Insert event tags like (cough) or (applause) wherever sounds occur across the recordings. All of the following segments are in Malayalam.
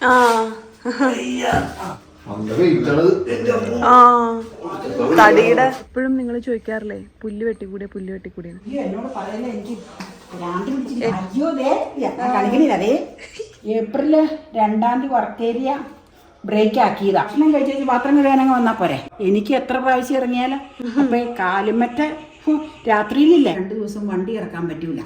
ആ. തടിയുടെ എപ്പോഴും നിങ്ങൾ ചോദിക്കാറില്ലേ പുല്ല് വെട്ടിക്കൂടിയ പുല്ല് വെട്ടിക്കൂടിയ ഏപ്രിൽ രണ്ടാം തീയതി വർക്ക് ഏരിയ ബ്രേക്ക് ആക്കിയതാ. ഭക്ഷണം കഴിച്ചു പാത്രം കഴുകാനങ്ങ് വന്നാ പോരെ. എനിക്ക് എത്ര പ്രാവശ്യം ഇറങ്ങിയാലും അപ്പൊ കാലുമറ്റ രാത്രിയിലില്ല? രണ്ടു ദിവസം വണ്ടി ഇറക്കാൻ പറ്റൂല.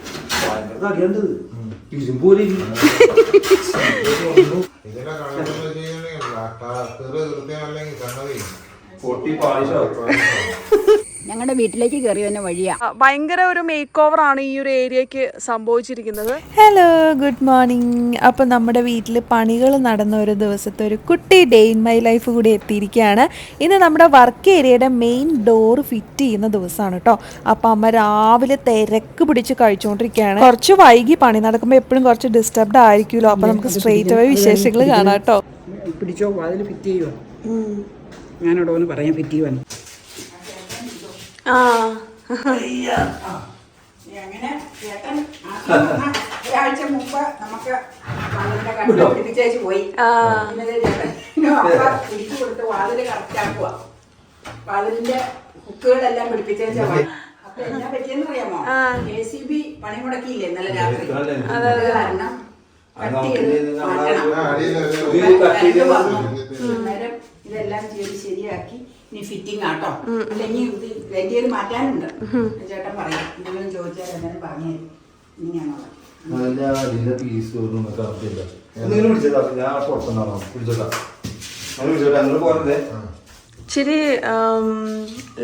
പൊട്ടി പാളിശാവും ഞങ്ങളുടെ വീട്ടിലേക്ക് കയറി വന്ന വഴിയാ. ഭയങ്കര ഒരു മേക്ക് ഓവർ ആണ് ഈ ഒരു ഏരിയക്ക് സംഭവിച്ചിരിക്കുന്നത്. ഹലോ ഗുഡ് മോർണിംഗ് അപ്പോൾ നമ്മുടെ വീട്ടിൽ പണികൾ നടന്ന ഒരു ദിവസത്തെ ഒരു കുട്ടി ഡേ ഇൻ മൈ ലൈഫ് കൂടി എത്തിയിരിക്കുകയാണ്. ഇന്ന് നമ്മുടെ വർക്ക് ഏരിയയുടെ മെയിൻ ഡോർ ഫിറ്റ് ചെയ്യുന്ന ദിവസമാണ് കേട്ടോ അപ്പോൾ അമ്മ രാവിലെ തിരക്ക് പിടിച്ച് കഴിച്ചുകൊണ്ടിരിക്കുകയാണ് കുറച്ച് വൈകി പണി നടക്കുമ്പോൾ എപ്പോഴും കുറച്ച് ഡിസ്റ്റർബ്ഡ് ആയിരിക്കുമല്ലോ. അപ്പോൾ നമുക്ക് സ്ട്രെയിറ്റ് അവേ വിശേഷങ്ങൾ കാണാം കേട്ടോ പിടിച്ചോ അതിൽ ഫിറ്റ് ചെയ്യുവാണ് ഞാനോട് ഒന്ന് പറയാൻ ഫിറ്റ് ചെയ്യുവാൻ. ആ അങ്ങനെ ചേട്ടൻ ഒരാഴ്ച മുമ്പ് നമുക്ക് വാതിലിന്റെ കട്ട പിടിപ്പിച്ചേച്ച് പോയി. ഇന്നലെ ചേട്ടൻ അപ്പ തിരിച്ചു കൊടുത്ത് വാതിൽ കറക്റ്റ് ആക്കുക വാതിലിന്റെ ഹുക്കുകളെല്ലാം പിടിപ്പിച്ചേച്ച അപ്പൊ എന്നാ പറ്റിയെന്ന് അറിയാമോ? കെ സി ബി പണി മുടക്കിയില്ലേ ഇന്നലെ രാത്രി? അത് കാരണം കട്ട് ചെയ്ത് മാറ്റണം. ഇതെല്ലാം ചെയ്ത് ശരിയാക്കി ഇനി ഫിറ്റിംഗ് ആട്ടോ അല്ലെങ്കിൽ ഇത് വലിയ ഒരു മാറ്റാനുണ്ട് ചേട്ടൻ പറയാം. എന്തെങ്കിലും ചോദിച്ചാൽ അങ്ങനെ പറഞ്ഞു തരും ഇങ്ങനെയാണുള്ളത് അതിന്റെ അടിയിലെ പീസ് ഒന്നും കറക്റ്റില്ല എന്തെങ്കിലും പിടിച്ചതാ ഞാൻ പുറത്തുനിന്നാണോ പിടിച്ചോട്ടാ അങ്ങനെ പിടിച്ചോട്ടെ അങ്ങനെ ഇച്ചിരി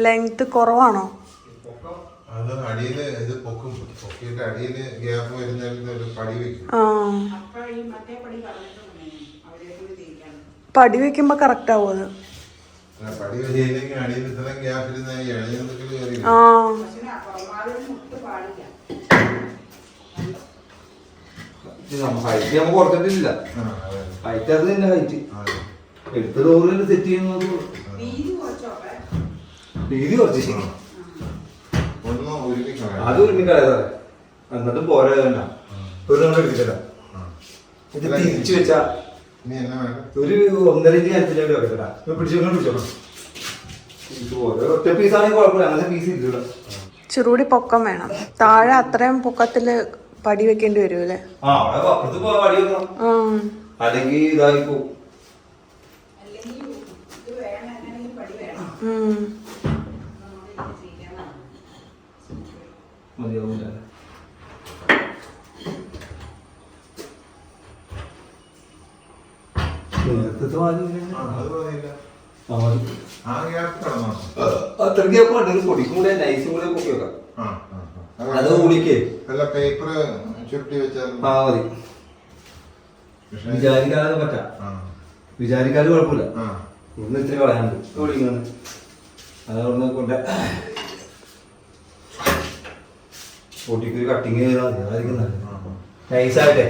ലെങ്ത് കുറവാണോ? അത് അടിയിൽ ഇത് പൊക്കും. പൊക്കിയിട്ട് അടിയിൽ ഗ്യാപ്പ് ഒരു പടി വെക്കും ആ അപ്പൊ ഈ മറ്റേ പടി പറഞ്ഞിട്ടുണ്ട് അവരെ കൂടി തിരിക്കാൻ പടി വെക്കുമ്പോ കറക്റ്റ് ആവും അത്. ആ ഹൈറ്റ് നമുക്ക് കുറച്ചിട്ടില്ല. ഹൈറ്റ് അത് തന്നെ ഹൈറ്റ് അതെ. എടുത്ത ഡോറിൽ സെറ്റ് ചെയ്യുന്നത് രീതി കുറച്ച്. അത് എന്നിട്ടും പോരാ ഒരു നമ്മൾ എടുത്തില്ല ഇത് തിരിച്ചു വെച്ചാ ഒരു ഒന്നര ഇഞ്ച് കനത്തിലേക്ക് വെക്കട്ടാ പിടിച്ചോക്കണം പിടിച്ചോണം ഇത് ഓരോ ഒറ്റ പീസാണെങ്കിൽ കുഴപ്പമില്ല. അങ്ങനത്തെ പീസ് ഇല്ല ചെറുകൂടി പൊക്കം വേണം. താഴെ അത്രയും പൊക്കത്തിൽ പടി വെക്കേണ്ടി വരും അല്ലേ? അല്ലെങ്കിൽ ഇതായി അല്ലെങ്കിൽ ഇത് വേണം എങ്ങനെയെങ്കിലും പടി വേണം ഉം. മതിയാവൂല നേരത്തെ വാങ്ങി ആ, അത് മതിയില്ല. ആ അല്ല പേപ്പർ വിചാരിക്കാതെ പറ്റാം വിചാരിക്കാതെ കുഴപ്പമില്ല ഇന്ന് ഇത്തിരി വിളിക്കുന്നത് അതവിടുന്ന് കൊണ്ട് പൊട്ടിക്കൊരു കട്ടിങ് ചെയ്താൽ മതി അതായിരിക്കും നല്ലത് നൈസായിട്ടെ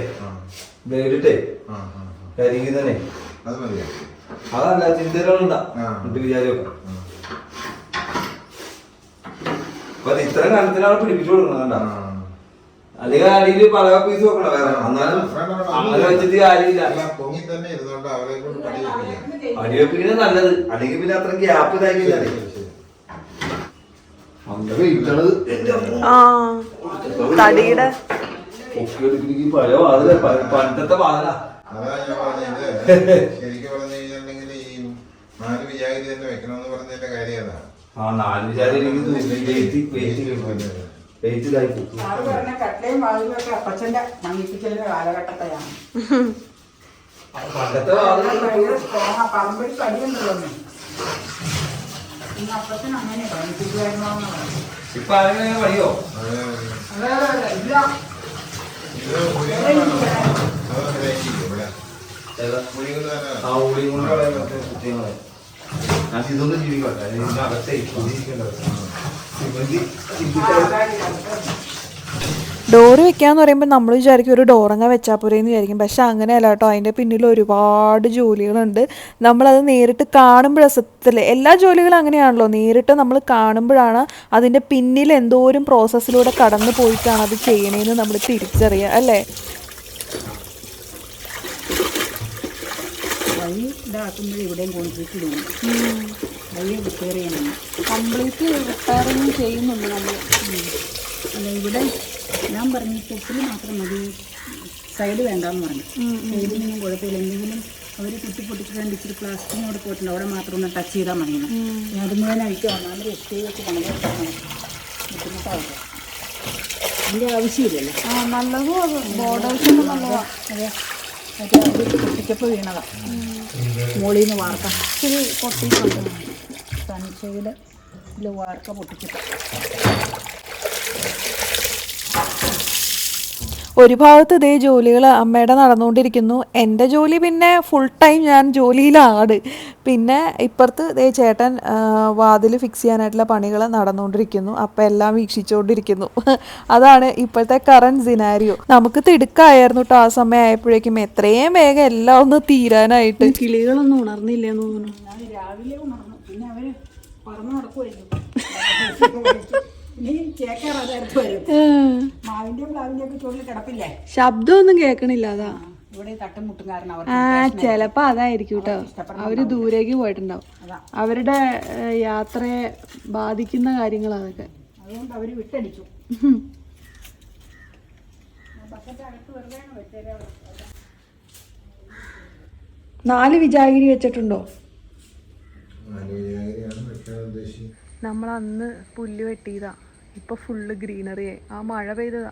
ബ്ലേഡിട്ടേ ആ, കരിങ്ങി തന്നെ. അത് അതല്ല ചിന്തകളുണ്ടാ. എന്നിട്ട് വിചാരിക്കാം അപ്പൊ അത് ഇത്രയും കാലത്തിനാണ് പിടിപ്പിച്ചു കൊടുക്കുന്നത്. അല്ലെങ്കിൽ അടിയിൽ പല പീസ് വെക്കണം? വേറെ എന്നാലും വെച്ചിട്ട് കാര്യമില്ല. അടിവെപ്പിക്കുന്നത് നല്ലത്. അല്ലെങ്കിൽ പിന്നെ അത്ര ഗ്യാപ്പ് ഇതാക്കില്ല ആ തടിയുടെ പഴയ വാതില പണ്ടത്തെ വാതില. ശരിക്കും പറഞ്ഞു കഴിഞ്ഞിട്ടുണ്ടെങ്കിൽ ഈ നാല് വിചാരി തന്നെ വെക്കണമെന്ന് പറഞ്ഞതിന്റെ കാര്യം അതാണ് ആ നാല് വിചാരം വെയിറ്റ് വെയിറ്റ് വെയിറ്റ് ഇതായി പോകും. സാറ് പറഞ്ഞ കട്ടയും വാതിലും ഒക്കെ അപ്പച്ചന്റെ മങ്ങിപ്പിക്കലിന്റെ കാലഘട്ടത്തെയാണ്. പണ്ടത്തെ വാതില സ്ട്രോങ് പറമ്പിൽ കടിയുണ്ടല്ലോ അമ്മേ. ഇന്ന് അപ്പച്ചൻ അങ്ങനെ മങ്ങിപ്പിക്കുമായിരുന്നോ എന്ന് പറഞ്ഞു. ഇപ്പൊ ആരെങ്കിലും വഴിയോ? അതെ. അതെ അതെ ഇല്ല. ആ ഉള്ളി കൊണ്ട് കളയാൻ പറ്റിയ കുട്ടികളെ. ഞാൻ ഇതൊന്നും ജീവിക്കട്ടെ. ഇതിന്റെ അകത്തെ ഡോറ് വെക്കാന്ന് പറയുമ്പോൾ നമ്മൾ വിചാരിക്കും ഒരു ഡോറങ്ങ വെച്ചാൽ പോരെന്ന് വിചാരിക്കും. പക്ഷെ അങ്ങനെയല്ല കേട്ടോ. അതിന്റെ പിന്നിൽ ഒരുപാട് ജോലികളുണ്ട്. നമ്മളത് നേരിട്ട് കാണുമ്പോൾ സത്യത്തിൽ എല്ലാ ജോലികളും അങ്ങനെയാണല്ലോ. നേരിട്ട് നമ്മൾ കാണുമ്പോഴാണ് അതിന്റെ പിന്നിൽ എന്തോരം പ്രോസസ്സിലൂടെ കടന്നു പോയിട്ടാണ് അത് ചെയ്യണേന്ന് നമ്മൾ തിരിച്ചറിയുക അല്ലേ? വഴി ഇതാക്കുമ്പോഴേ ഇവിടെയും ഇടുന്നു വഴി റിപ്പയർ ചെയ്യണം. കംപ്ലീറ്റ് റിപ്പയറിങ് ചെയ്യുന്നുണ്ട് നമ്മൾ അല്ല ഇവിടെ ഞാൻ പറഞ്ഞു പൊട്ടിൽ മാത്രം മതി. സൈഡ് വേണ്ടാന്ന് പറഞ്ഞു. സൈഡിനൊന്നും കുഴപ്പമില്ല. എന്തെങ്കിലും അവർ കുട്ടി പൊട്ടിച്ചിട്ട് ഇച്ചിരി പ്ലാസ്റ്റിക്കിന് അവിടെ പോയിട്ടുണ്ട്. അവിടെ മാത്രം ഒന്ന് ടച്ച് ചെയ്താൽ മതി. ഞാൻ അത് മുഴുവൻ അഴിക്കാം ഒന്നാമത് എസ്റ്റി വെച്ച് കണക്കാക്കണം ബുദ്ധിമുട്ടാവും അതിന്റെ ആവശ്യമില്ലല്ലോ. ആ നല്ലതും അത്. ബോർഡേഴ്സിന് നല്ലതാണ് അതെ. മറ്റേ അത് പൊട്ടിച്ചപ്പോൾ വീണതാ. മുകളിൽ നിന്ന് വാർക്ക ഇച്ചിരി പൊട്ടിയിട്ടുണ്ട് സൺഷെയ്ഡ് ഇതിൽ വാർക്ക പൊട്ടിച്ചപ്പോൾ ഒരു ഭാഗത്ത് ഇതേ ജോലികൾ അമ്മയുടെ നടന്നുകൊണ്ടിരിക്കുന്നു. എന്റെ ജോലി പിന്നെ ഫുൾ ടൈം ഞാൻ ജോലിയിലാണ്. പിന്നെ ഇപ്പുറത്ത് ഇതേ ചേട്ടൻ വാതിൽ ഫിക്സ് ചെയ്യാനായിട്ടുള്ള പണികൾ നടന്നുകൊണ്ടിരിക്കുന്നു. അപ്പം എല്ലാം വീക്ഷിച്ചുകൊണ്ടിരിക്കുന്നു. അതാണ് ഇപ്പോഴത്തെ കറണ്ട് സിനാരിയോ നമുക്ക് തിടുക്കായിരുന്നു കേട്ടോ ആ സമയം ആയപ്പോഴേക്കും എത്രയും വേഗം എല്ലാം ഒന്ന് തീരാനായിട്ട്. കിളികളൊന്നും ഉണർന്നില്ലെന്ന് തോന്നുന്നു. ഞാൻ രാവിലെ ഉണർന്നു. പിന്നെ അവർ പറഞ്ഞു നടക്കുമായിരുന്നു (laughs) ശബ്ദമൊന്നും കേക്കണില്ല അതാ. ആ ചെലപ്പോ അതായിരിക്കും കേട്ടോ അവർ ദൂരേക്ക് പോയിട്ടുണ്ടാവും. അവരുടെ യാത്രയെ ബാധിക്കുന്ന കാര്യങ്ങൾ അതൊക്കെ. അതുകൊണ്ട് വിട്ടടിച്ചു. നാല് വിജാഗിരി വെച്ചിട്ടുണ്ടോ? നമ്മളന്ന് നമ്മൾ അന്ന് പുല്ല് വെട്ടിയതാ. ഇപ്പൊ ഫുള്ള് ഗ്രീനറി ആയി ആ മഴ പെയ്തതാ.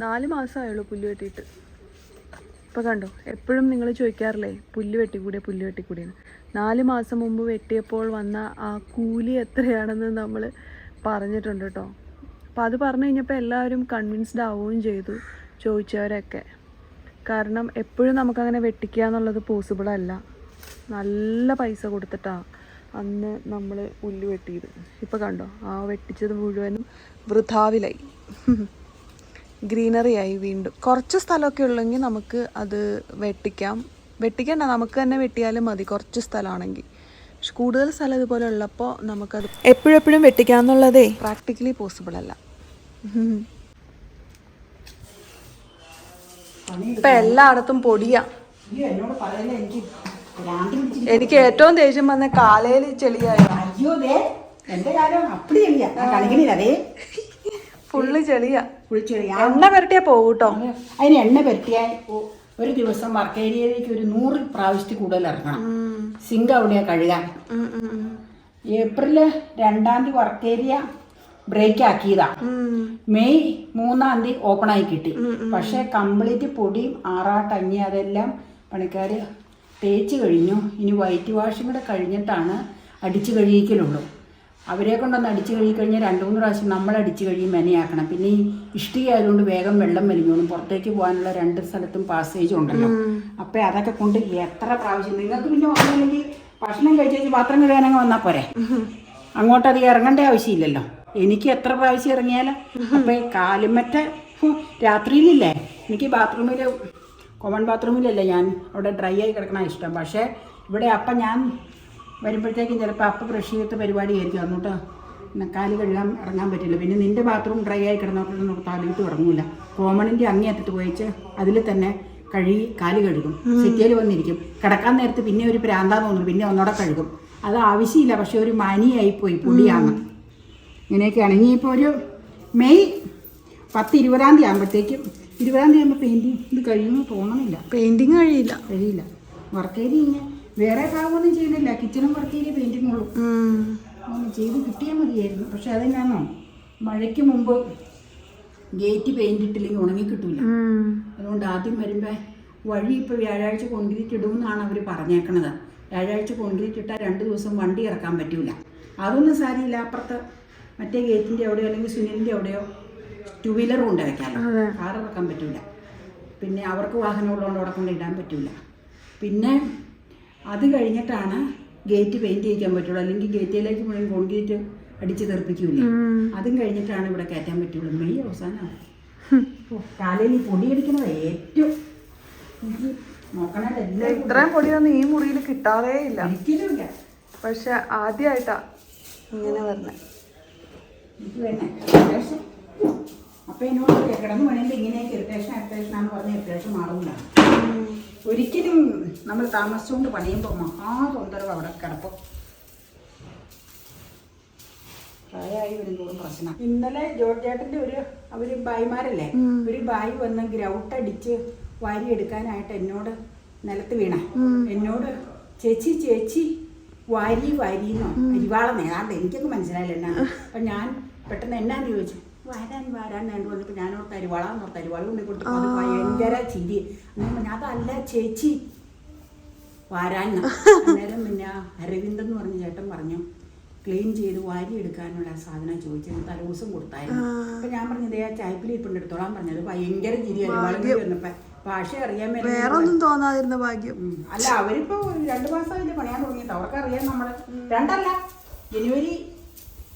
നാല് മാസമായുള്ളൂ പുല്ല് വെട്ടിയിട്ട്. ഇപ്പൊ കണ്ടോ? എപ്പോഴും നിങ്ങൾ ചോദിക്കാറില്ലേ പുല്ല് വെട്ടിക്കൂടിയ പുല്ല് വെട്ടിക്കൂടിയെന്ന് നാല് മാസം മുമ്പ് വെട്ടിയപ്പോൾ വന്ന ആ കൂലി എത്രയാണെന്ന് നമ്മൾ പറഞ്ഞിട്ടുണ്ട് കേട്ടോ. അപ്പോൾ അത് പറഞ്ഞു കഴിഞ്ഞപ്പോൾ എല്ലാവരും കൺവിൻസ്ഡ് ആവുകയും ചെയ്തു ചോദിച്ചവരൊക്കെ. കാരണം എപ്പോഴും നമുക്കങ്ങനെ വെട്ടിക്കുക എന്നുള്ളത് പോസിബിൾ അല്ല. നല്ല പൈസ കൊടുത്തിട്ടാണ് അന്ന് നമ്മൾ പുല്ല് വെട്ടിയത്. ഇപ്പോൾ കണ്ടോ? ആ വെട്ടിച്ചത് മുഴുവനും വൃഥാവിലായി. ഗ്രീനറി ആയി വീണ്ടും. കുറച്ച് സ്ഥലമൊക്കെ ഉള്ളെങ്കിൽ നമുക്ക് അത് വെട്ടിക്കാം. വെട്ടിക്കണ്ട നമുക്ക് തന്നെ വെട്ടിയാലും മതി കുറച്ച് സ്ഥലമാണെങ്കിൽ. പക്ഷെ കൂടുതൽ സ്ഥലം ഇതുപോലെ ഉള്ളപ്പോൾ നമുക്കത് എപ്പോഴെപ്പോഴും വെട്ടിക്കാം എന്നുള്ളതേ പ്രാക്ടിക്കലി പോസിബിൾ അല്ല ഇപ്പം എല്ലായിടത്തും പൊടിയാ. എനിക്ക് ഏറ്റവും ദേഷ്യം വന്ന കാലയിൽ ചെളിയായി. അയ്യോ അപ്പടി ചെളിയാ. കളിക്കണില്ല അതേ ഫുള്ള് ചെളിയാ. കുളിച്ചെളിയാ എണ്ണ പുരട്ടിയാ പോകൂട്ടോ. അതിന് എണ്ണ പെരട്ടിയാ ഒരു ദിവസം വർക്ക് ഏരിയയിലേക്ക് ഒരു നൂറ് പ്രാവശ്യത്തിൽ കൂടുതൽ ഇറങ്ങണം. സിങ്ക് അവിടെയാ കഴുകാൻ. ഏപ്രിൽ രണ്ടാം തീയതി വർക്ക് ഏരിയ ബ്രേക്ക് ആക്കിയതാ മെയ് മൂന്നാം തീയതി ഓപ്പൺ ആയി കിട്ടി. പക്ഷെ കംപ്ലീറ്റ് പൊടിയും ആറാട്ടങ്ങി അതെല്ലാം പണിക്കാർ തേച്ച് കഴിഞ്ഞു. ഇനി വൈറ്റ് വാഷും കൂടെ കഴിഞ്ഞിട്ടാണ് അടിച്ചു കഴിയിക്കലുള്ളൂ അവരെ കൊണ്ടൊന്ന് അടിച്ചു കഴുകി കഴിഞ്ഞാൽ രണ്ട് മൂന്ന് പ്രാവശ്യം നമ്മൾ അടിച്ചു കഴിയും മെനയാക്കണം. പിന്നെ ഈ ഇഷ്ടികയായതുകൊണ്ട് വേഗം വെള്ളം വലിഞ്ഞോളും പുറത്തേക്ക് പോകാനുള്ള രണ്ട് സ്ഥലത്തും പാസേജ് ഉണ്ടല്ലോ. അപ്പം അതൊക്കെ കൊണ്ട് എത്ര പ്രാവശ്യം നിങ്ങൾക്ക് പിന്നെ വന്നില്ലെങ്കിൽ ഭക്ഷണം കഴിച്ചു പാത്രം കഴുകാനങ്ങ് വന്നാൽ പോരെ. അങ്ങോട്ട് അധികം ഇറങ്ങേണ്ട ആവശ്യമില്ലല്ലോ. എനിക്ക് എത്ര പ്രാവശ്യം ഇറങ്ങിയാലും. അപ്പം ഈ കാലുമറ്റ രാത്രിയിലില്ലേ? എനിക്ക് ബാത്റൂമിൽ കോമൺ ബാത്റൂമിലല്ലേ ഞാൻ അവിടെ ഡ്രൈ ആയി കിടക്കണ ഇഷ്ടം. പക്ഷേ ഇവിടെ അപ്പം ഞാൻ വരുമ്പോഴത്തേക്കും ചിലപ്പോൾ അപ്പം ബ്രഷ് ചെയ്ത പരിപാടി ആയിരിക്കും അന്ന് പിന്നെ കാൽ കഴുകാൻ ഇറങ്ങാൻ പറ്റില്ല. പിന്നെ നിന്റെ ബാത്റൂം ഡ്രൈ ആയി കിടന്നോട്ടൊന്നും താലിട്ട് ഇറങ്ങൂല കോമണിന്റെ അങ്ങേയറ്റത്ത് പോയിച്ച് അതിൽ തന്നെ കഴുകി കാൽ കഴുകും. സിറ്റിയിൽ വന്നിരിക്കും. കിടക്കാൻ നേരത്ത് പിന്നെ ഒരു പ്രാന്താന്ന് തോന്നുന്നു. പിന്നെ ഒന്നോടെ കഴുകും. അത് ആവശ്യമില്ല. പക്ഷെ ഒരു മനിയായി പോയി പൊടിയാണ് ഇങ്ങനെയൊക്കെയാണ്. ഇനിയിപ്പോൾ ഒരു മെയ് പത്ത് ഇരുപതാം തീയതി ആകുമ്പോഴത്തേക്കും ഇരുപതാം തീയതി ആകുമ്പോൾ പെയിന്റിങ് ഇത് കഴിയുമെന്ന് തോന്നണില്ല. പെയിന്റിങ് കഴിയില്ല. കഴിയില്ല. വർക്ക് ചെയ്ത് ഇങ്ങനെ. വേറെ ഭാഗമൊന്നും ചെയ്യുന്നില്ല. കിച്ചണും വർക്ക് ചെയ്ത് പെയിന്റിങ് ഉള്ളൂ. ഒന്ന് ചെയ്ത് കിട്ടിയാൽ മതിയായിരുന്നു. പക്ഷെ അതെന്നാന്നോ? മഴയ്ക്ക് മുമ്പ് ഗേറ്റ് പെയിന്റ് ഇട്ടില്ലെങ്കിൽ ഉണങ്ങി കിട്ടൂല. അതുകൊണ്ട് ആദ്യം വരുമ്പോൾ വഴി ഇപ്പോൾ വ്യാഴാഴ്ച കോൺക്രീറ്റ് ഇടുമെന്നാണ് അവർ പറഞ്ഞേക്കണത്. വ്യാഴാഴ്ച കോൺക്രീറ്റ് ഇട്ടാൽ രണ്ട് ദിവസം വണ്ടി ഇറക്കാൻ പറ്റൂല. അതൊന്നും സാരിയില്ല അപ്പുറത്ത് മറ്റേ ഗേറ്റിന്റെ എവിടെയോ അല്ലെങ്കിൽ സുനിലിന്റെ എവിടെയോ ടു വീലർ കൊണ്ട് വെക്കാമല്ലോ കാർ ഇറക്കാൻ പറ്റൂല. പിന്നെ അവർക്ക് വാഹനം ഉള്ളതുകൊണ്ട് അവിടെ കൊണ്ട് ഇടാൻ പറ്റൂല. പിന്നെ അത് കഴിഞ്ഞിട്ടാണ് ഗേറ്റ് പെയിന്റ് ചെയ്യിക്കാൻ പറ്റുള്ളൂ. അല്ലെങ്കിൽ ഗേറ്റിലേക്ക് മുഴുവൻ കോൺക്രീറ്റ് അടിച്ച് തെറിപ്പിക്കൂലേ. അതും കഴിഞ്ഞിട്ടാണ് ഇവിടെ കയറ്റാൻ പറ്റുള്ളൂ. മെയ് അവസാനം. കാലയിൽ ഈ പൊടിയടിക്കണത് ഏറ്റവും. ഇത്രയും പൊടിയൊന്നും ഈ മുറിയിൽ കിട്ടാറേ ഇല്ല. പക്ഷെ ആദ്യമായിട്ടാ ഇങ്ങനെ വരുന്നത് അപ്പം എന്നോട് കിടന്ന് പണിയുമ്പോൾ ഇങ്ങനെയൊക്കെ ഇറിറ്റേഷൻ ഇറിറ്റേഷൻ ആണ് പറഞ്ഞ ഇറിറ്റേഷൻ മാറുന്നതാണ് ഒരിക്കലും നമ്മൾ താമസിച്ചുകൊണ്ട് പണിയുമ്പോൾ മഹാ തൊന്തരവ് അവിടെ കിടപ്പം. പ്രായമായി വരുന്നതും പ്രശ്നം. ഇന്നലെ ജോർജേട്ടന്റെ ഒരു അവർ ബായിമാരല്ലേ ഒരു ബായി വന്ന് ഗ്രൗട്ട് അടിച്ച് വാരി എടുക്കാനായിട്ട് എന്നോട് നിലത്ത് വീണ. എന്നോട് ചേച്ചി ചേച്ചി വാരി വാരിന്നോ അരിവാള നേതാണ്ട് എനിക്കൊന്നും മനസ്സിലായില്ല എന്നാണ്. അപ്പൊ ഞാൻ പെട്ടെന്ന് എന്നാന്ന് ചോദിച്ചു. വരാൻ വരാൻ വേണ്ടി വന്നപ്പോൾ ഞാനോട് തരുവാളാന്ന് തരുവാള കൊണ്ട് കൊടുത്തു അത് ഭയങ്കര ചിരി. ഞാൻ അല്ല അതല്ല ചേച്ചി വരാൻ അന്നേരം പിന്നെ അരവിന്ദ് എന്ന് പറഞ്ഞ ചേട്ടൻ പറഞ്ഞു ക്ലീൻ ചെയ്ത് വാരി എടുക്കാനുള്ള സാധനം ചോദിച്ചു തലേദിവസം കൊടുത്തായിരുന്നു. അപ്പൊ ഞാൻ പറഞ്ഞത് ആ ചായപ്പിൽ ഇപ്പം എടുത്തോളാൻ പറഞ്ഞത് ഭയങ്കര ചിരിയായിരുന്നു വളർന്നു വന്നപ്പോ ഭാഷ അറിയാൻ വേറെ മേലെ ഒന്നും തോന്നാതിരുന്ന ഭാഗ്യം. അല്ല അവരിപ്പോ രണ്ടു മാസമായില്ലേ പണിയാൻ തുടങ്ങിയത് അവർക്കറിയാം നമ്മൾ. രണ്ടല്ല ജനുവരി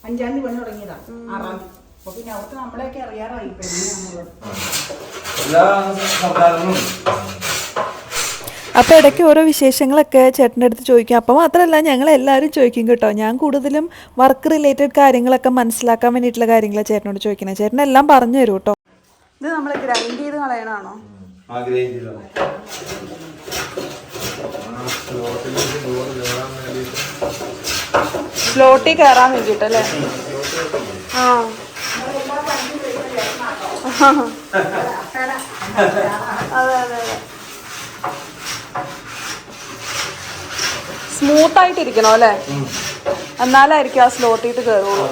അഞ്ചാം തീയതി പണി തുടങ്ങിയതാ. ആറാം തീയതി. അപ്പൊ പിന്നെ അവർക്ക് നമ്മളെയൊക്കെ അറിയാറായി ഇപ്പൊ എങ്ങനെയാന്നുള്ളത് എല്ലാ അപ്പോൾ ഇടയ്ക്ക് ഓരോ വിശേഷങ്ങളൊക്കെ ചേട്ടന്റെ അടുത്ത് ചോദിക്കും. അപ്പോൾ മാത്രമല്ല ഞങ്ങൾ എല്ലാവരും ചോദിക്കും കേട്ടോ. ഞാൻ കൂടുതലും വർക്ക് റിലേറ്റഡ് കാര്യങ്ങളൊക്കെ മനസ്സിലാക്കാൻ വേണ്ടിയിട്ടുള്ള കാര്യങ്ങളാണ് ചേട്ടനോട് ചോദിക്കുന്നത് ചേട്ടൻ എല്ലാം പറഞ്ഞു തരും കേട്ടോ. ഇത് നമ്മൾ ഗ്രൈൻഡ് ചെയ്ത് കളയണാണോ? സ്ലോട്ടിൽ കയറാൻ വേണ്ടിയിട്ടല്ലേ? ആ. അതെ. അതെ അതെ സ്മൂത്ത് ആയിട്ടിരിക്കണോ അല്ലേ എന്നാലായിരിക്കും ആ സ്ലോട്ടിട്ട് കയറുള്ളൂ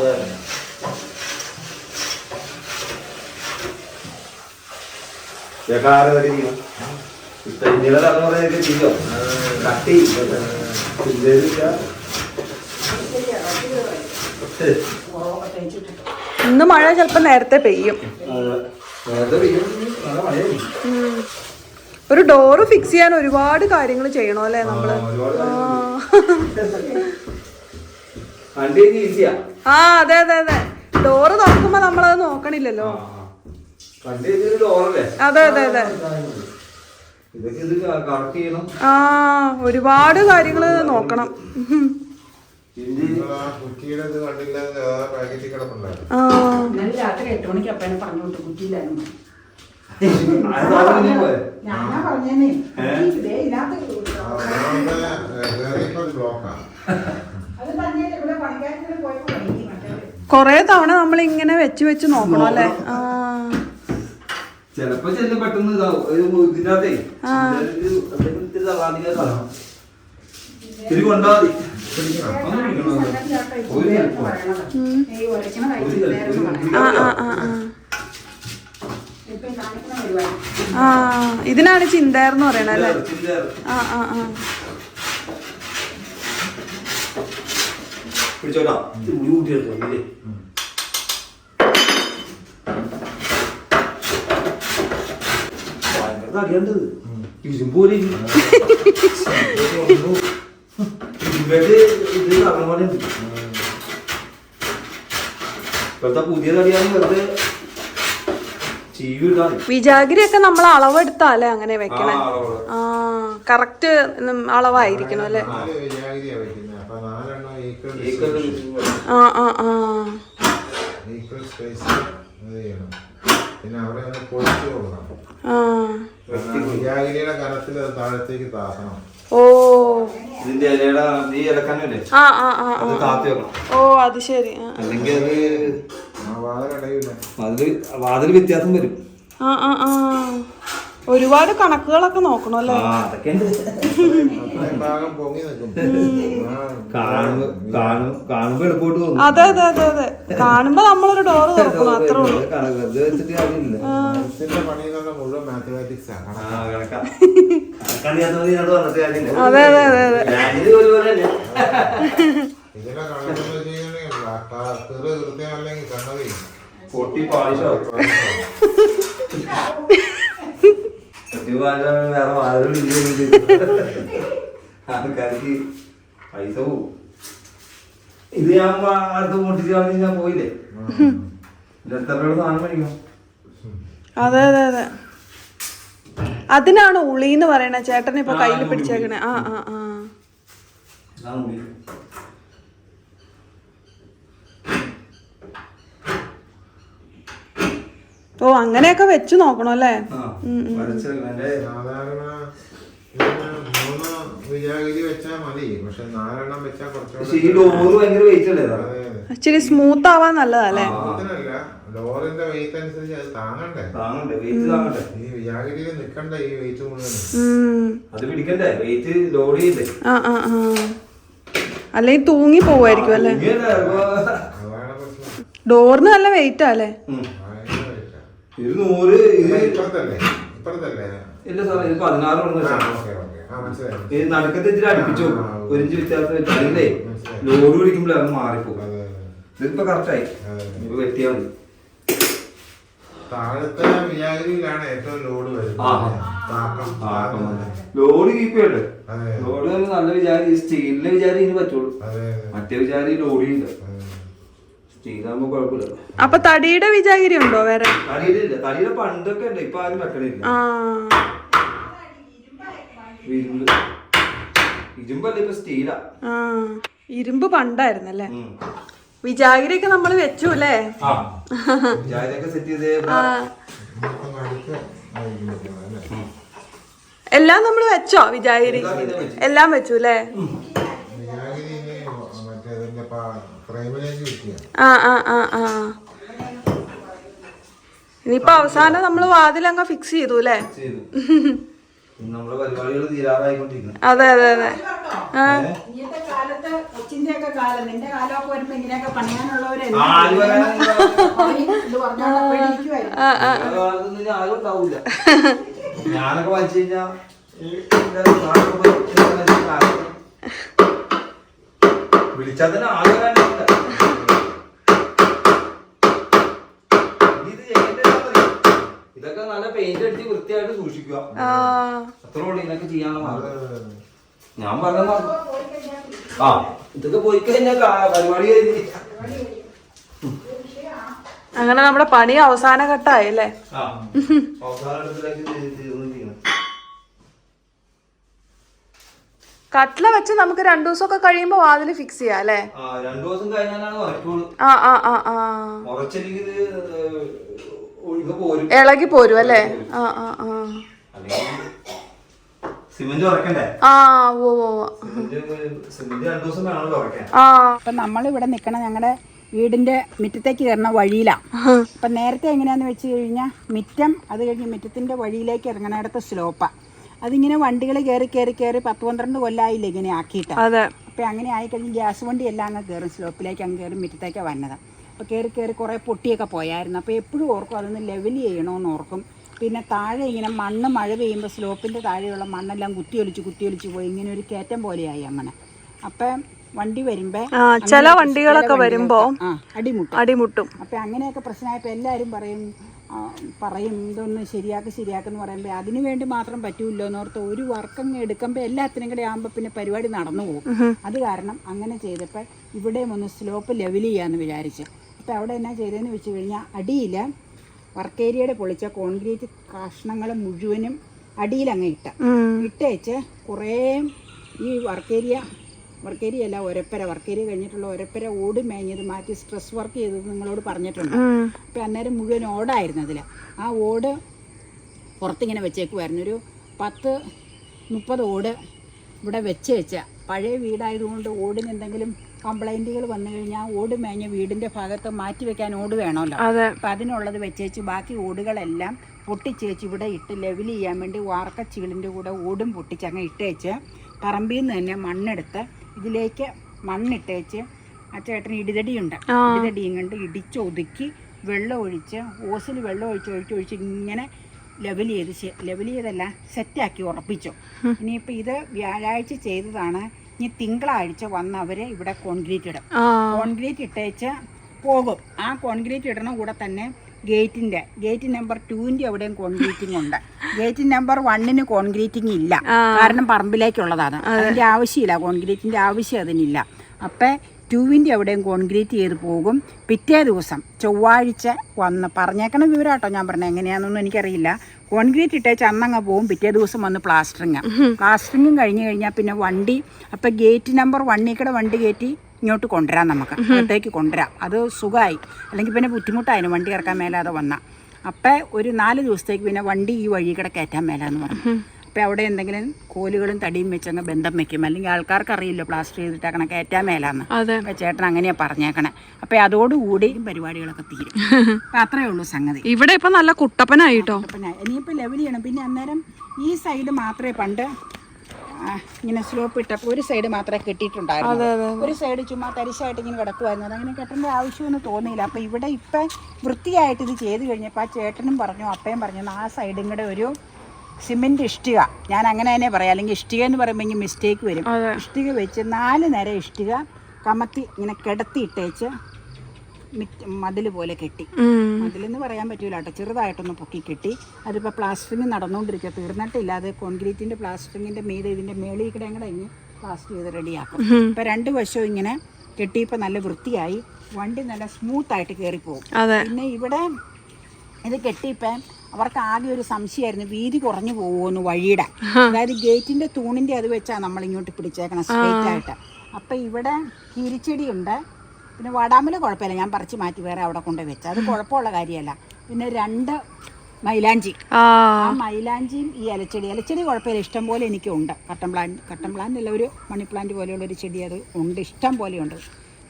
കട്ടി ഇന്ന് മഴ ചിലപ്പോൾ നേരത്തെ പെയ്യും. ഒരു ഡോറ് ഫിക്സ് ചെയ്യാൻ ഒരുപാട് കാര്യങ്ങൾ ചെയ്യണോ അല്ലേ നമ്മൾ? (laughs) ആ. അതെ അതെ അതെ. ഡോറ് തുറക്കുമ്പോ നമ്മളത് നോക്കണില്ലല്ലോ. അതെ അതെ അതെ. ആ ഒരുപാട് കാര്യങ്ങൾ നോക്കണം. ഇന്നലെ രാത്രി എട്ട് മണിക്ക് അപ്പനെ പറഞ്ഞു? ഞാനാ കൊറേ തവണ നമ്മൾ ഇങ്ങനെ വെച്ച് വെച്ച് നോക്കണം അല്ലേ? ആ. ചെലപ്പോ ചെല്ലും പെട്ടെന്ന് ഇതാവും. ഇതിനകത്തേ ഒരു എന്തെങ്കിലും ഇതിനാണ് തള്ളാണ്ടിക്കാൻ സാധനം ഇത്തിരി കൊണ്ടാ മതി ഒന്ന് പിടിക്കണോ അത്? ഒരു help ഉം. ഈ ഒരക്കണ ഒരു കഴിച്ചു help, നേരം ഒരു പറഞ്ഞു ആ ഇതിനാണ് ചിന്തയെന്ന് പറയണത് അല്ലേ? ആ ആ ആ. പിടിച്ചോട്ടാ. ഇത് മുടി കൂട്ടി എടുത്തോ ഇല്ലേ? ഭയങ്കര (laughs) (laughs) ഇരുമ്പേട്ട് ഇത് ഉണ്ട് ഇപ്പോഴത്തെ പുതിയ തടിയാണ് വെറുതെ വിജാഗിരിയൊക്കെ നമ്മൾ അളവെടുത്താലേ അങ്ങനെ വെക്കണേ? ആ, കറക്റ്റ് അളവായിരിക്കണം അല്ലേ? ആ ആ ആ പിന്നെ അവിടെ ഒന്ന് പൊളിച്ചു കൊടുക്കണം. ആ. കാരണം വിജാഗിരിയുടെ കനത്തിൽ അത് താഴത്തേക്ക് താത്തണം. ഓ. ഇതിന്റെ ഇലയുടെ ഈ ഇലക്കന്നല്ലേ? ആ ആ ആ. അത് താത്തി വെക്കണം. ഓ അത് ശരി. ആ അല്ലെങ്കിൽ അത് വാതിൽ വാതിൽ വ്യത്യാസം വരും. ആ ആ ആ. ഒരുപാട് കണക്കുകളൊക്കെ നോക്കണല്ലേ അതെ അതെ അതെ അതെ. കാണുമ്പോ നമ്മളൊരു ഡോറ് തുറക്കണം അത്രേ ഉള്ളൂ. അതെ അതെ അതെ അതെ. ഇതിനെ കണക്കെന്ന് വെച്ച് കഴിഞ്ഞാൽ കണ്ണതേ പൊട്ടി പാളിഷോ വേറെ ആൾക്കാർക്ക് പൈസ പോവും. ഇത് ഞാൻ അടുത്ത് പൊട്ടിച്ച് കളഞ്ഞ് ഞാൻ പോയില്ലേ? എത്ര സാധനം അതെ അതെ അതെ. അതിനാണ് ഉളി എന്ന് പറയണേ. ചേട്ടൻ ഇപ്പൊ കയ്യിൽ പിടിച്ചേക്കണേ. ആ ആ ആ ഇതാണ് മുടി. ഓ അങ്ങനെയൊക്കെ വെച്ച് നോക്കണം അല്ലേ? ഇച്ചിരി സ്മൂത്ത് ആവാൻ നല്ലതല്ലേ? അല്ലെ. ഡോറിന്റെ വെയിറ്റ് അനുസരിച്ച് അത് താങ്ങണ്ടേ? താങ്ങണ്ടേ വെയിറ്റ് താങ്ങണ്ടേ? ഈ വിജാഗിരിയിൽ നിക്കണ്ട ഈ വെയിറ്റ് മുഴുവൻ ഉം. അത് പിടിക്കണ്ടേ? വെയിറ്റ് ലോഡ് ചെയ്യണ്ടേ? ആ ആ ആ. അല്ലെങ്കിൽ തൂങ്ങി പോവായിരിക്കും അല്ലേ? ഡോറിന് നല്ല വെയിറ്റ് അല്ലേ ഉം. ഭയങ്കര weight ആ. ഇത് നൂറ് ഇത് ഇത് ഇപ്പുറത്തല്ലേ? ഇപ്പുറത്തല്ലേ? ഇല്ല സാറേ ഇത് പതിനാറ് വെച്ചാ. ഈ നടുക്കത്തെ ഇത്തിരി അടുപ്പിച്ചു. ഒരു ഇഞ്ച് വ്യത്യാസം മനസ്സിലായി. ലോഡ് പിടിക്കുമ്പോഴേ അത് മാറിപ്പോകും. ഇതിപ്പോ കറക്റ്റായി. ഇപ്പൊ വെട്ടിയാ മതി. താഴത്തെ വിജാഗിരിയിലാണ് ഏറ്റവും ലോഡ് വരുന്നത്. ലോഡ് കീപ്പ് ചെയ്യട്ടെ ലോഡ് നല്ല വിചാരി സ്റ്റീലിന്റെ വിചാരി ഇതിന് പറ്റുള്ളൂ. മറ്റേ വിചാരി ലോഡ് ചെയ്യില്ല അതെ. സ്റ്റീലാകുമ്പോ കുഴപ്പമില്ല അപ്പൊ തടിയുടെ വിചാരി ഉണ്ടോ വേറെ? തടിയുടെ പണ്ടൊക്കെ ഉണ്ട്. ഇപ്പൊ ആരും വെക്കണില്ല ആ. ഇരുമ്പ്. ഇരുമ്പല്ല ഇപ്പൊ സ്റ്റീലാ. ആ. ഇരുമ്പ് പണ്ടായിരുന്നല്ലേ? വിചാഗിരി ഒക്കെ നമ്മൾ വെച്ചു അല്ലേ? എല്ലാം നമ്മൾ വെച്ചോ വിചാഗിരി എല്ലാം വെച്ചു അല്ലേ വിജാഗിരി ഇനി മറ്റേ ഇതിന്റെ ഫ്രെയിമിലേക്ക് വെക്കുക ആ ആ ആ ആ ഇനിയിപ്പൊ അവസാനം നമ്മൾ വാതിലങ്ങ് ഫിക്സ് ചെയ്തു അല്ലേ അതെ അതെ അതെ ഞാനൊക്കെ വായിച്ചു കഴിഞ്ഞാൽ വിളിച്ചാൽ തന്നെ ആൾ വരാനില്ല ഇനി ഇത് ചെയ്യേണ്ടത് മതി. ഇതൊക്കെ നല്ല പെയിന്റ് അടിച്ച് വൃത്തിയായിട്ട് സൂക്ഷിക്കുക. അത്രേ ഉള്ളൂ ഇതിനൊക്കെ ചെയ്യാനുള്ള മാർഗം. ഞാൻ പറഞ്ഞ ആ ഇതൊക്കെ പോയി കഴിഞ്ഞാൽ പരിപാടി അങ്ങനെ നമ്മുടെ പണി അവസാന ഘട്ടമായി അല്ലേ (laughs) അവസാന ഘട്ടത്തിലേക്ക് ചെയ്ത് തീർന്നിരിക്കണം കട്ട്ല വെച്ച് നമുക്ക് രണ്ടു ദിവസമൊക്കെ കഴിയുമ്പോ വാതിൽ ഫിക്സ് ചെയ്യാം അല്ലേ? ആ രണ്ടു ദിവസം കഴിഞ്ഞാലാണ് വരക്കുള്ളൂ ആ ആ ആ ആ. മുറച്ചെനിക്ക് പോരും. ഇളകി പോരും അല്ലേ? ആ ആ ആ. അപ്പൊ നമ്മളിവിടെ നിക്കണ ഞങ്ങളുടെ വീടിന്റെ മുറ്റത്തേക്ക് കയറുന്ന വഴിയിലാണ് അപ്പൊ നേരത്തെ എങ്ങനെയാന്ന് വെച്ച് കഴിഞ്ഞാൽ മിറ്റം അത് കഴിഞ്ഞ് മിറ്റത്തിന്റെ വഴിയിലേക്ക് ഇറങ്ങണയിടത്ത് സ്ലോപ്പാ. അതിങ്ങനെ വണ്ടികൾ കയറി കയറി കയറി പത്ത് പന്ത്രണ്ട് കൊല്ലായില്ല ഇങ്ങനെ ആക്കിയിട്ട്. അതെ. അപ്പോൾ അങ്ങനെ ആയിക്കഴിഞ്ഞ് ഗ്യാസ് വണ്ടി എല്ലാം അങ്ങ് കയറും സ്ലോപ്പിലേക്ക് അങ്ങ് കയറി മുറ്റത്തേക്കാണ് വന്നത്. അപ്പോൾ കയറി കയറി കുറേ പൊട്ടിയൊക്കെ പോയായിരുന്നു. അപ്പോൾ എപ്പോഴും ഓർക്കും അതൊന്ന് ലെവൽ ചെയ്യണമെന്ന് ഓർക്കും. പിന്നെ താഴെ ഇങ്ങനെ മണ്ണ് മഴ പെയ്യുമ്പോൾ സ്ലോപ്പിന്റെ താഴെയുള്ള മണ്ണെല്ലാം കുത്തിയൊലിച്ച് കുത്തിയൊലിച്ച് പോയി. ഇങ്ങനെ ഒരു കയറ്റം പോലെയായി അങ്ങനെ. അപ്പം വണ്ടി വരുമ്പോ ചില വണ്ടികളൊക്കെ വരുമ്പോ അടിമുട്ടും. അടിമുട്ടും. അപ്പൊ അങ്ങനെയൊക്കെ പ്രശ്നമായപ്പോ എല്ലാരും പറയും പറയും ഇതൊന്ന് ശരിയാക്ക് ശരിയാക്കെന്ന് പറയുമ്പോൾ അതിന് വേണ്ടി മാത്രം പറ്റൂല്ലോ എന്നോർത്ത് ഒരു വർക്കങ്ങ് എടുക്കുമ്പോൾ എല്ലാത്തിനും കൂടെ ആകുമ്പോൾ പിന്നെ പരിപാടി നടന്നു പോകും. അത് കാരണം അങ്ങനെ ചെയ്തപ്പോൾ ഇവിടെയും ഒന്ന് സ്ലോപ്പ് ലെവൽ ചെയ്യാമെന്ന് വിചാരിച്ച്. അപ്പോൾ അവിടെ എന്നാ ചെയ്തതെന്ന് വെച്ച് കഴിഞ്ഞാൽ അടിയിൽ വർക്ക് ഏരിയയുടെ പൊളിച്ച കോൺക്രീറ്റ് കഷ്ണങ്ങൾ മുഴുവനും അടിയിൽ അങ്ങ് ഇട്ട ഇട്ടേച്ച് കുറേ ഈ വർക്ക് ഏരിയ വർക്ക് ഏരിയ അല്ല ഒരപ്പര. വർക്കേരി കഴിഞ്ഞിട്ടുള്ള ഒരപ്പര ഓട് മേഞ്ഞത് മാറ്റി സ്ട്രെസ് വർക്ക് ചെയ്തത് നിങ്ങളോട് പറഞ്ഞിട്ടുണ്ട്. അപ്പം അന്നേരം മുഴുവൻ ഓടായിരുന്നു അതിൽ ആ ഓട് പുറത്തിങ്ങനെ വെച്ചേക്കുമായിരുന്നു ഒരു പത്ത് മുപ്പത് ഓട് ഇവിടെ വെച്ച് വെച്ച. പഴയ വീടായതുകൊണ്ട് ഓടിന് എന്തെങ്കിലും കംപ്ലൈന്റുകൾ വന്നു കഴിഞ്ഞാൽ ഓട് മേഞ്ഞ വീടിന്റെ ഭാഗത്ത് മാറ്റി വെക്കാൻ ഓട് വേണമല്ലോ. അതെ. അപ്പം അതിനുള്ളത് വെച്ചേച്ച് ബാക്കി ഓടുകളെല്ലാം പൊട്ടിച്ചേച്ച് ഇവിടെ ഇട്ട് ലെവൽ ചെയ്യാൻ വേണ്ടി വാർക്കച്ചീളിന്റെ കൂടെ ഓടും പൊട്ടിച്ച് അങ്ങ് ഇട്ടേച്ച് പറമ്പിൽ നിന്ന് തന്നെ മണ്ണെടുത്ത് ഇതിലേക്ക് മണ്ണിട്ടേച്ച് ആ ചേട്ടന് ഇടിതടിയുണ്ട്. ഇടിതടിയും കണ്ട് ഇടിച്ചൊതുക്കി വെള്ളം ഒഴിച്ച് ഓസിൽ വെള്ളം ഒഴിച്ച് ഒഴിച്ച് ഒഴിച്ച് ഇങ്ങനെ ലെവൽ ചെയ്ത് ലെവൽ ചെയ്തല്ല സെറ്റാക്കി ഉറപ്പിച്ചു. ഇനിയിപ്പോൾ ഇത് വ്യാഴാഴ്ച ചെയ്തതാണ്. ഇനി തിങ്കളാഴ്ച വന്ന് അവർ ഇവിടെ കോൺക്രീറ്റ് ഇടും. കോൺക്രീറ്റ് ഇട്ടേച്ച് പോകും. ആ കോൺക്രീറ്റ് ഇടണ കൂടെ തന്നെ ഗേറ്റിന്റെ ഗേറ്റ് നമ്പർ ടുവിന്റെ അവിടെയും കോൺക്രീറ്റിംഗ് ഉണ്ട്. ഗേറ്റ് നമ്പർ വണ്ണിന് കോൺക്രീറ്റിംഗ് ഇല്ല. കാരണം പറമ്പിലേക്കുള്ളതാണ്. അതിന്റെ ആവശ്യമില്ല. കോൺക്രീറ്റിന്റെ ആവശ്യം അതിനില്ല. അപ്പം ടുവിന്റെ അവിടെയും കോൺക്രീറ്റ് ചെയ്ത് പോകും. പിറ്റേ ദിവസം ചൊവ്വാഴ്ച വന്ന് പറഞ്ഞേക്കണ വിവരാട്ടോ ഞാൻ പറഞ്ഞത് എങ്ങനെയാണെന്നൊന്നും എനിക്കറിയില്ല. കോൺക്രീറ്റ് ഇട്ടേച്ച് അന്നങ്ങ് പോകും പിറ്റേ ദിവസം വന്ന് പ്ലാസ്റ്ററിങ് പ്ലാസ്റ്ററിങ്ങും കഴിഞ്ഞ് കഴിഞ്ഞാൽ പിന്നെ വണ്ടി അപ്പം ഗേറ്റ് നമ്പർ വണ്ണിക്കടെ വണ്ടി കയറ്റി ഇങ്ങോട്ട് കൊണ്ടുവരാം നമുക്ക്. അകത്തേക്ക് കൊണ്ടുവരാം. അത് സുഖമായി അല്ലെങ്കിൽ പിന്നെ ബുദ്ധിമുട്ടായിരുന്നു വണ്ടി ഇറക്കാൻ മേലാതെ വന്ന. അപ്പം ഒരു നാല് ദിവസത്തേക്ക് പിന്നെ വണ്ടി ഈ വഴി കൂടെ കയറ്റാൻ മേലാന്ന് പറഞ്ഞു. അപ്പം അവിടെ എന്തെങ്കിലും കോലുകളും തടിയും വെച്ചങ്ങ് ബന്ധം വെക്കും. അല്ലെങ്കിൽ ആൾക്കാർക്ക് അറിയില്ലോ പ്ലാസ്റ്റർ ചെയ്തിട്ടാക്കണം കയറ്റാൻ മേലാന്ന്. അപ്പം ചേട്ടൻ അങ്ങനെയാ പറഞ്ഞേക്കണേ. അപ്പം അതോടുകൂടി പരിപാടികളൊക്കെ തീരും. അപ്പം അത്രയേ ഉള്ളൂ സംഗതി. ഇവിടെ ഇപ്പം നല്ല കുട്ടപ്പനായിട്ടോ കുട്ടപ്പനായി. ഇനിയിപ്പോൾ ലെവൽ ചെയ്യണം പിന്നെ അന്നേരം ഈ സൈഡ് മാത്രമേ പണ്ട് ഇങ്ങനെ സ്ലോപ്പ് ഇട്ടപ്പോൾ ഒരു സൈഡ് മാത്രമേ കെട്ടിയിട്ടുണ്ടായിരുന്നു ഒരു സൈഡ് ചുമ്മാ തരിശായിട്ട് ഇങ്ങനെ കിടക്കുമായിരുന്നു അതങ്ങനെ കെട്ടേണ്ട ആവശ്യമൊന്നും തോന്നിയില്ല. അപ്പോൾ ഇവിടെ ഇപ്പം വൃത്തിയായിട്ട് ഇത് ചെയ്ത് കഴിഞ്ഞപ്പോൾ ആ ചേട്ടനും പറഞ്ഞു അപ്പയും പറഞ്ഞു ആ സൈഡും കൂടെ ഒരു സിമെന്റ് ഇഷ്ടിക. ഞാൻ അങ്ങനെ തന്നെ പറയാം. അല്ലെങ്കിൽ ഇഷ്ടിക എന്ന് പറയുമ്പോൾ ഇങ്ങനെ മിസ്റ്റേക്ക് വരും. ഇഷ്ടിക വെച്ച് നാല് നേരം ഇഷ്ടിക കമത്തി ഇങ്ങനെ കിടത്തിയിട്ടേച്ച് മതിൽ പോലെ കെട്ടി. മതിലെന്ന് പറയാൻ പറ്റൂല കേട്ടോ. ചെറുതായിട്ടൊന്ന് പൊക്കി കെട്ടി. അതിപ്പോൾ പ്ലാസ്റ്ററിങ് നടന്നുകൊണ്ടിരിക്കുക തീർന്നിട്ടില്ല. അത് കോൺക്രീറ്റിന്റെ പ്ലാസ്റ്ററിങ്ങിന്റെ മീതെ ഇതിന്റെ മേളിൽ കൂടെ അങ്ങടെ ഇനി പ്ലാസ്റ്റർ ചെയ്ത് റെഡിയാക്കും. ഇപ്പം രണ്ട് വശവും ഇങ്ങനെ കെട്ടിയപ്പോൾ നല്ല വൃത്തിയായി. വണ്ടി നല്ല സ്മൂത്ത് ആയിട്ട് കയറിപ്പോകും പിന്നെ ഇവിടെ ഇത് കെട്ടിയിപ്പം അവർക്ക് ആകെ ഒരു സംശയമായിരുന്നു. വീതി കുറഞ്ഞു പോകുമെന്ന് വഴിയുടെ. അതായത് ഗേറ്റിന്റെ തൂണിന്റെ അത് വെച്ചാണ് നമ്മൾ ഇങ്ങോട്ട് പിടിച്ചേക്കണം സ്ട്രേറ്റ് ആയിട്ട് അപ്പൊ ഇവിടെ കീരിച്ചെടിയുണ്ട്. പിന്നെ വാടാമല കുഴപ്പമില്ല. ഞാൻ പറിച്ച് മാറ്റി വേറെ അവിടെ കൊണ്ട് വെച്ച. അത് കുഴപ്പമുള്ള കാര്യമല്ല. പിന്നെ രണ്ട് മൈലാഞ്ചി. ആ. മൈലാഞ്ചിയും ഈ ഇലച്ചെടി ഇലച്ചെടി കുഴപ്പമില്ല. ഇഷ്ടം പോലെ എനിക്കുണ്ട്. കട്ടൻ പ്ലാന്റ് കട്ടൻ പ്ലാന്റ് അല്ല ഒരു മണി പ്ലാന്റ് പോലെയുള്ള ഒരു ചെടി അത് ഉണ്ട്. ഇഷ്ടം പോലെയുണ്ട്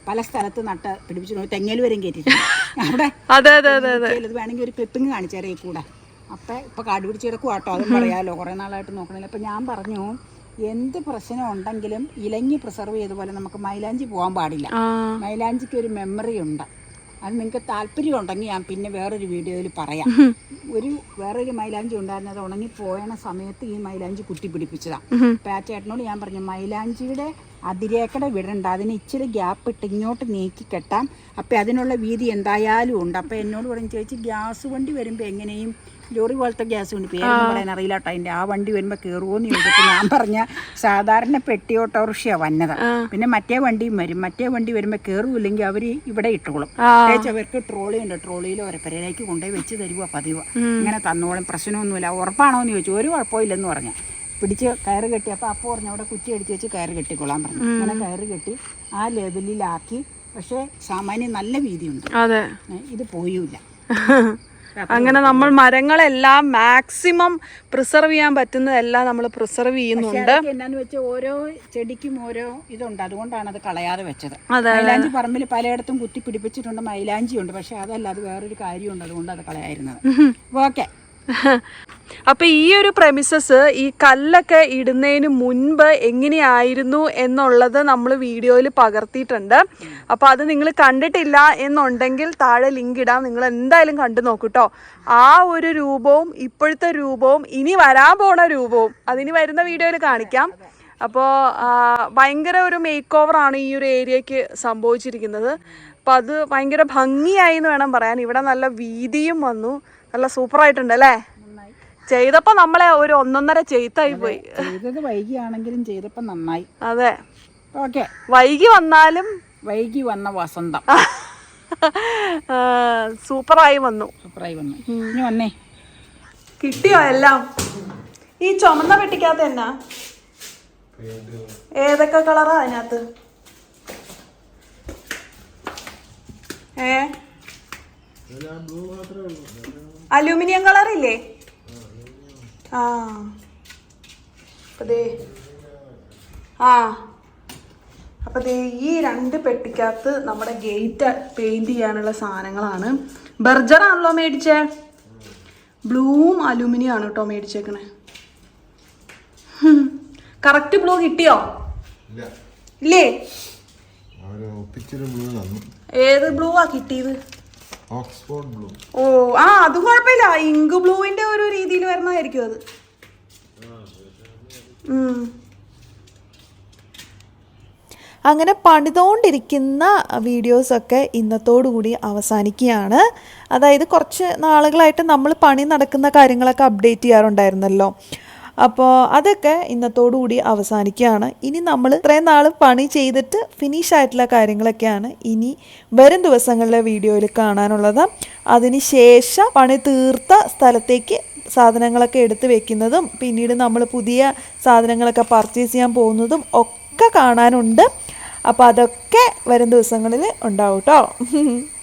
പല സ്ഥലത്ത് നട്ട് പിടിപ്പിച്ചു. തെങ്ങൽ വരും കയറ്റിട്ടുണ്ട് അവിടെ അതെ അതെ അതെ അതെ. ഇത് വേണമെങ്കിൽ ഒരു ക്ലിപ്പിങ് കാണിച്ചേരേ കൂടെ. അപ്പം ഇപ്പം കാട് പിടിച്ച് കിടക്കും കേട്ടോ അതും പറയാമല്ലോ കുറേ നാളായിട്ട് നോക്കണില്ല. അപ്പം ഞാൻ പറഞ്ഞു എന്ത് പ്രശ്നം ഉണ്ടെങ്കിലും ഇലങ്ങി പ്രിസർവ് ചെയ്ത പോലെ നമുക്ക് മൈലാഞ്ചി പോകാൻ പാടില്ല. മൈലാഞ്ചിക്ക് ഒരു മെമ്മറി ഉണ്ട്. അത് നിങ്ങൾക്ക് താല്പര്യം ഉണ്ടെങ്കിൽ ഞാൻ പിന്നെ വേറൊരു വീഡിയോയിൽ പറയാം. ഒരു വേറൊരു മൈലാഞ്ചി ഉണ്ടായിരുന്നത് ഉണങ്ങി പോയണ സമയത്ത് ഈ മൈലാഞ്ചി കുട്ടി പിടിപ്പിച്ചതാണ് പാറ്റേട്ടനോട് ഞാൻ പറഞ്ഞു മൈലാഞ്ചിയുടെ അതിരേക്കട വിടണ്ട അതിന് ഇച്ചിരി ഗ്യാപ്പ് ഇട്ട് ഇങ്ങോട്ട് നീക്കി കെട്ടാം. അപ്പം അതിനുള്ള വീതി എന്തായാലും ഉണ്ട്. അപ്പം എന്നോട് പറഞ്ഞു ചോദിച്ചു ഗ്യാസ് വണ്ടി വരുമ്പോൾ എങ്ങനെയും ലോറി പോലത്തെ ഗ്യാസ് കൊണ്ട് പേരൊന്നും പറയാൻ അറിയില്ല കേട്ടോ. അതിന്റെ ആ വണ്ടി വരുമ്പോ കയറുമോന്ന് ചോദിച്ചപ്പോൾ ഞാൻ പറഞ്ഞ സാധാരണ പെട്ടി ഓട്ടോറിക്ഷയാ വന്നത്. പിന്നെ മറ്റേ വണ്ടിയും വരും. മറ്റേ വണ്ടി വരുമ്പോ കയറൂല്ലെങ്കിൽ അവർ ഇവിടെ ഇട്ടോളും. അവർക്ക് ട്രോളി ഉണ്ട്. ട്രോളിയിൽ ഒരപ്പരയിലേക്ക് കൊണ്ടുപോയി വെച്ച് തരുവാ പതിവ്. ഇങ്ങനെ തന്നോളും. പ്രശ്നമൊന്നുമില്ല. ഉറപ്പാണോ എന്ന് ചോദിച്ചു. ഒരു കുഴപ്പമില്ലെന്ന് പറഞ്ഞു. പിടിച്ച് കയറ് കെട്ടി അപ്പോൾ അപ്പോൾ പറഞ്ഞു അവിടെ കുറ്റി അടിച്ച് വെച്ച് കയറ് കെട്ടിക്കൊള്ളാൻ പറഞ്ഞു. അങ്ങനെ കയറ് കെട്ടി ആ ലെവലിലാക്കി. പക്ഷേ സാമാന്യം നല്ല വീതിയുണ്ട്. ഇത് പോയൂല (laughs) അങ്ങനെ നമ്മൾ മരങ്ങളെല്ലാം മാക്സിമം പ്രിസർവ് ചെയ്യാൻ പറ്റുന്നതെല്ലാം നമ്മൾ പ്രിസർവ് ചെയ്യുന്നുണ്ട്. എന്നാന്ന് വെച്ചാൽ ഓരോ ചെടിക്കും ഓരോ ഇതുണ്ട്. അതുകൊണ്ടാണ് അത് കളയാതെ വെച്ചത്. മൈലാഞ്ചി പറമ്പിൽ പലയിടത്തും കുത്തി പിടിപ്പിച്ചിട്ടുണ്ട് മൈലാഞ്ചി ഉണ്ട് പക്ഷെ അതല്ല അത് വേറൊരു കാര്യമുണ്ട്. അതുകൊണ്ട് അത് കളയായിരുന്നത്. ഓക്കെ. (laughs) അപ്പൊ ഈ ഒരു പ്രമിസസ് ഈ കല്ലൊക്കെ ഇടുന്നതിന് മുൻപ് എങ്ങനെയായിരുന്നു എന്നുള്ളത് നമ്മൾ വീഡിയോയിൽ പകർത്തിയിട്ടുണ്ട്. അപ്പൊ അത് നിങ്ങൾ കണ്ടിട്ടില്ല എന്നുണ്ടെങ്കിൽ താഴെ ലിങ്ക് ഇടാം. നിങ്ങൾ എന്തായാലും കണ്ടു നോക്കൂട്ടോ. ആ ഒരു രൂപവും ഇപ്പോഴത്തെ രൂപവും ഇനി വരാൻ പോണ രൂപവും അതിനി വരുന്ന വീഡിയോയിൽ കാണിക്കാം. അപ്പോൾ ഭയങ്കര ഒരു മേക്ക് ഓവറാണ് ഈ ഒരു ഏരിയക്ക് സംഭവിച്ചിരിക്കുന്നത്. അപ്പോൾ അത് ഭയങ്കര ഭംഗിയായി എന്ന് വേണം പറയാൻ. ഇവിടെ നല്ല വീതിയും വന്നു. നല്ല സൂപ്പറായിട്ടുണ്ട് അല്ലേ? ചെയ്തപ്പോ നമ്മളെ ഒരു ഒന്നൊന്നര ചെയ്ത്തായി പോയി. ചെയ്തത് വൈകിയാണെങ്കിലും ചെയ്തപ്പോ നന്നായി. അതെ. ഓക്കെ. വൈകി വന്നാലും വൈകി വന്ന വസന്തം. സൂപ്പറായി വന്നു. സൂപ്പറായി വന്നു. ഇനി വന്നേ. കിട്ടിയോ എല്ലാം? ഈ ചുമന്ന പെട്ടിക്കകത്ത് എന്നാ? ഏതൊക്കെ കളറാ അതിനകത്ത്? ഏ? അലൂമിനിയം കളർ ഇല്ലേ ആ. അപ്പൊ ദേ. ആ. അപ്പൊ ദേ ഈ രണ്ട് പെട്ടിക്കകത്ത് നമ്മുടെ ഗേറ്റ് പെയിന്റ് ചെയ്യാനുള്ള സാധനങ്ങളാണ്. ബർജർ ആണല്ലോ മേടിച്ചേ? ബ്ലൂവും അലൂമിനിയം ആണ് കേട്ടോ മേടിച്ചേക്കണേ. കറക്റ്റ് ബ്ലൂ കിട്ടിയോ? ഇല്ല. ഏത് ബ്ലൂ ആ കിട്ടിയത്? ഓക്സ്ഫോർഡ് ബ്ലൂ ഓ ആ അത് കുഴപ്പമില്ല. ഇങ്ക് ബ്ലൂവിന്റെ ഒരു രീതിയിൽ വരുന്നതായിരിക്കും അത്. അങ്ങനെ പണിതുകൊണ്ടിരിക്കുന്ന വീഡിയോസൊക്കെ ഇന്നത്തോടുകൂടി അവസാനിക്കുകയാണ്. അതായത് കുറച്ച് നാളുകളായിട്ട് നമ്മൾ പണി നടക്കുന്ന കാര്യങ്ങളൊക്കെ അപ്ഡേറ്റ് ചെയ്യാറുണ്ടായിരുന്നല്ലോ. അപ്പോൾ അതൊക്കെ ഇന്നത്തോടുകൂടി അവസാനിക്കുകയാണ്. ഇനി നമ്മൾ ഇത്രയും നാൾ പണി ചെയ്തിട്ട് ഫിനിഷ് ആയിട്ടുള്ള കാര്യങ്ങളൊക്കെയാണ് ഇനി വരും ദിവസങ്ങളിലെ വീഡിയോയിൽ കാണാനുള്ളത്. അതിന് ശേഷം പണി തീർത്ത സ്ഥലത്തേക്ക് സാധനങ്ങളൊക്കെ എടുത്ത് വെക്കുന്നതും പിന്നീട് നമ്മൾ പുതിയ സാധനങ്ങളൊക്കെ പർച്ചേസ് ചെയ്യാൻ പോകുന്നതും ഒക്കെ കാണാനുണ്ട്. അപ്പോൾ അതൊക്കെ വരും ദിവസങ്ങളിൽ ഉണ്ടാവും കേട്ടോ (laughs)